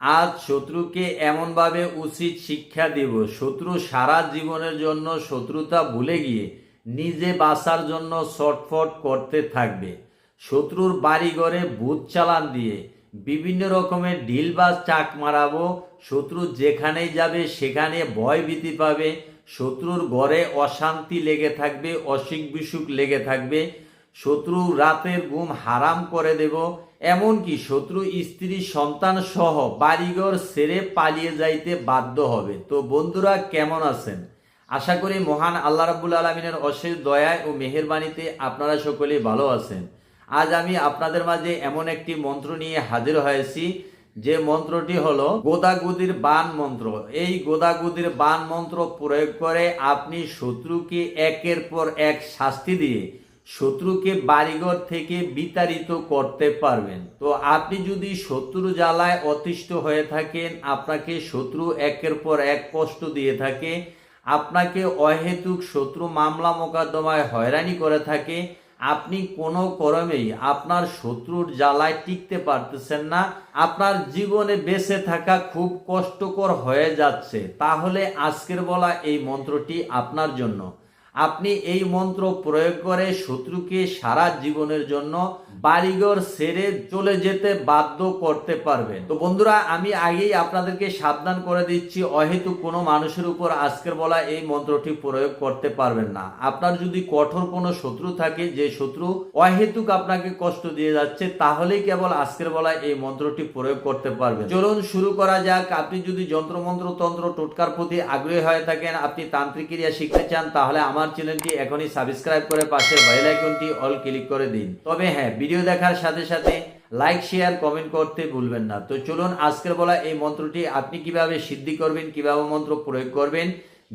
আজ শত্রুকে এমনভাবে উচিত শিক্ষা দেব। শত্রু সারা জীবনের জন্য শত্রুতা ভুলে গিয়ে নিজে বাঁচার জন্য ছটফট করতে থাকবে। শত্রুর বাড়িঘরে ভূত চালান দিয়ে বিভিন্ন রকমের ঢিল বা চাক মারাবো। শত্রু যেখানেই যাবে সেখানে ভয় ভীতি পাবে। শত্রুর ঘরে অশান্তি লেগে থাকবে, অসুখ বিসুখ লেগে থাকবে। শত্রু রাতের ঘুম হারাম করে দেব, এমনকি শত্রু স্ত্রী সন্তান সহ বাড়িঘর ছেড়ে পালিয়ে যাইতে বাধ্য হবে। তো বন্ধুরা, কেমন আছেন? আশা করি মহান আল্লাহ রাবুল আলমিনের অশেষ দয়ায় ও মেহেরবানিতে আপনারা সকলেই ভালো আছেন। আজ আমি আপনাদের মাঝে এমন একটি মন্ত্র নিয়ে হাজির হয়েছি, যে মন্ত্রটি হলো গোদাগুদির বান মন্ত্র। এই গোদাগুদির বান মন্ত্র প্রয়োগ করে আপনি শত্রুকে একের পর এক শাস্তি দিয়ে শত্রুকে বাড়িঘর থেকে বিতাড়িত করতে পারবেন। তো আপনি যদি শত্রু জ্বালায় অতিষ্ঠ হয়ে থাকেন, আপনাকে শত্রু একের পর এক কষ্ট দিয়ে থাকে, আপনাকে অহেতুক শত্রু মামলা মোকদ্দমায় হয়রানি করে থাকে, আপনি কোনো কর্মেই আপনার শত্রুর জ্বালায় টিকতে পারতেছেন না, আপনার জীবনে বেঁচে থাকা খুব কষ্টকর হয়ে যাচ্ছে। তাহলে আজকের বলা এই মন্ত্রটি আপনার জন্য। আপনি এই মন্ত্র প্রয়োগ করে শত্রুকে সারা জীবনের জন্য বাড়িঘর ছেড়ে চলে যেতে বাধ্য করতে পারবেন। তো বন্ধুরা, আমি আগেই আপনাদেরকে সাবধান করে দিচ্ছি, অহেতু কোনো মানুষের উপর আজকের বলা এই মন্ত্রটি প্রয়োগ করতে পারবেন না। আপনার যদি কঠোর কোনো শত্রু থাকে, যে শত্রু অহেতুক আপনাকে কষ্ট দিয়ে যাচ্ছে, তাহলেই কেবল আজকের বলা এই মন্ত্রটি প্রয়োগ করতে পারবেন। চলুন শুরু করা যাক। আপনি যদি যন্ত্রমন্ত্র তন্ত্র টোটকার প্রতি আগ্রহী হয়ে থাকেন, আপনি তান্ত্রিক ক্রিয়া শিখতে চান, তাহলে আমার চ্যানেলটি এখনই সাবস্ক্রাইব করে পাশে বেল আইকনটি অল ক্লিক করে দিন। তবে হ্যাঁ ভিডিও দেখার সাথে সাথে লাইক, শেয়ার, কমেন্ট করতে ভুলবেন না। তো চলুন আজকের বলা এই মন্ত্রটি আপনি কীভাবে সিদ্ধি করবেন, কীভাবে মন্ত্র প্রয়োগ করবেন,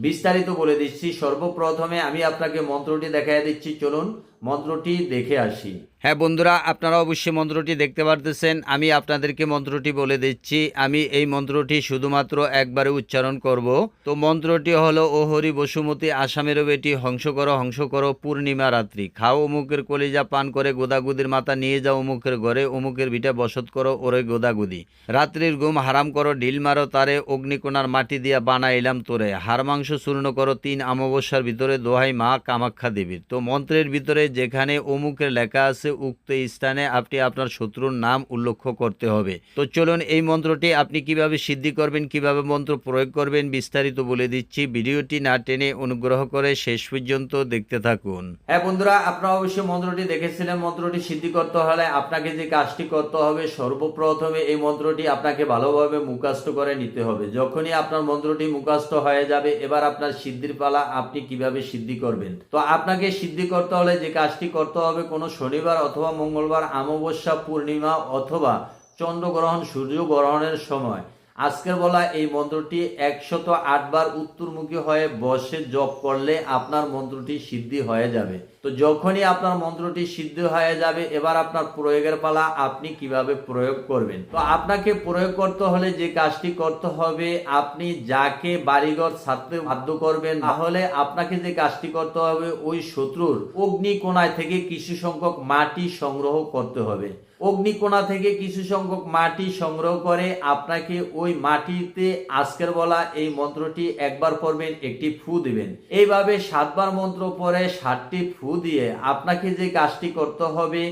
বিস্তারিত বলে দিচ্ছি। সর্বপ্রথমে আমি আপনাকে মন্ত্রটি দেখাই দিচ্ছি। চলুন মন্ত্রটি দেখে আসি। হ্যাঁ বন্ধুরা, আপনারা অবশ্যই মন্ত্রটি দেখতে পারতেছেন। আমি আপনাদেরকে মন্ত্রটি বলে দিচ্ছি। আমি এই মন্ত্রটি শুধুমাত্র একবারে উচ্চারণ করব। তো মন্ত্রটি হলো, ও হরি বসুমতী, আসামের বেটি, হংস করো হংস করো, পূর্ণিমা রাত্রি। খাও অমুকের কলিজা, পান করে গোদাগুদির মাথা, নিয়ে যাও অমুকের ঘরে, অমুকের ভিটা বসত করো ওরে গোদাগুদি। রাত্রির ঘুম হারাম করো, ঢিল মারো, তারে অগ্নিকোণার মাটি দিয়া বানাইলাম তোরে। হাড় মাংস চূর্ণ করো, তিন অমাবস্যার ভিতরে দোহাই মা কামাখ্যা দেবীর। তো মন্ত্রের ভিতরে যেখানে অমুকের লেখা আছে, উক্ত স্থানে আপনি আপনার শত্রুর নাম উল্লেখ করতে হবে। তো চলুন এই মন্ত্রটি আপনি কীভাবে সিদ্ধি করবেন, কীভাবে মন্ত্র প্রয়োগ করবেন বিস্তারিত বলে দিচ্ছি। ভিডিওটি না টেনে অনুগ্রহ করে শেষ পর্যন্ত দেখতে থাকুন। হ্যাঁ বন্ধুরা, আপনারা অবশ্যই মন্ত্রটি দেখেছিলেন। মন্ত্রটি সিদ্ধি করতে হলে আপনাকে যে কাজটি করতে হবে, সর্বপ্রথমে এই মন্ত্রটি আপনাকে ভালোভাবে মুখাস্ত করে নিতে হবে। যখনই আপনার মন্ত্রটি মুখাস্ত হয়ে যাবে, এবার আপনার সিদ্ধির পালা আপনি কীভাবে সিদ্ধি করবেন? তো আপনাকে সিদ্ধি করতে হলে যে কাজটি করতে হবে কোনো শনিবার অথবা মঙ্গলবার অমাবস্যা পূর্ণিমা অথবা চন্দ্রগ্রহণ সূর্য গ্রহণের সময়। আজকের বলা এই মন্ত্রটি একশত আটবার উত্তরমুখী হয়ে বসে জপ করলে আপনার মন্ত্রটি সিদ্ধি হয়ে যাবে। তো যখনই আপনার মন্ত্রটি সিদ্ধ হয়ে যাবে, এবার আপনার প্রয়োগের পালা আপনি কীভাবে প্রয়োগ করবেন? তো আপনাকে প্রয়োগ করতে হলে যে কাজটি করতে হবে, আপনি যাকে বাড়িঘর ছাড়তে বাধ্য করবেন, তাহলে আপনাকে যে কাজটি করতে হবে, ওই শত্রুর অগ্নিকোণায় থেকে কিছু সংখ্যক মাটি সংগ্রহ করতে হবে। অগ্নিকোণা থেকে কিছু সংখ্যক মাটি সংগ্রহ করে আপনাকে ওই মাটিতে আজকের বলা এই মন্ত্রটি একবার পড়বেন, একটি ফু দিবেন। এইভাবে সাতবার মন্ত্র পরে সাতটি ফু দিয়ে আপনাকে যে কাজটি করতে হবে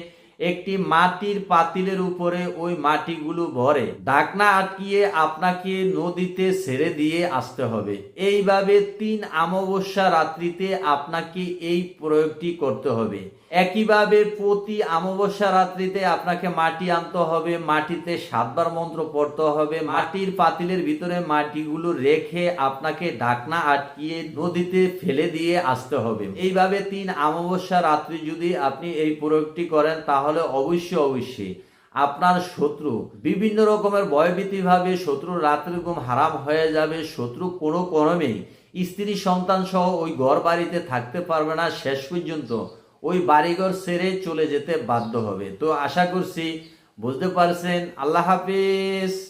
একটি মাটির পাতিলের উপরে ওই মাটিগুলো ভরে। ঢাকনা আটকিয়ে আপনাকে নদীতে ছেড়ে দিয়ে আসতে হবে। এইভাবে তিন অমাবস্যা রাত্রিতে আপনাকে এই প্রয়োগটি করতে হবে। একইভাবে প্রতি অমাবস্যা রাত্রিতে আপনাকে মাটি আনতে হবে। মাটিতে সাতবার মন্ত্র পড়তে হবে। মাটির পাতিলের ভিতরে মাটিগুলো রেখে আপনাকে ঢাকনা আটকিয়ে নদীতে ফেলে দিয়ে আসতে হবে। এইভাবে তিন অমাবস্যা রাত্রি যদি আপনি এই প্রয়োগটি করেন, তাহলে অবশ্যই অবশ্যই। আপনার শত্রু, বিভিন্ন রকমের ভয়ভীতি ভাবে শত্রু রাত্রে ঘুম হারাম হয়ে যাবে, শত্রু কোনো কর্মেই স্ত্রী, সন্তান সহ ওই ঘর বাড়িতে থাকতে পারবে না শেষ পর্যন্ত। ওই বাড়িঘর সেরে চলে যেতে বাধ্য হবে। তো আশা করছি বুঝতে পারছেন। আল্লাহ হাফিজ।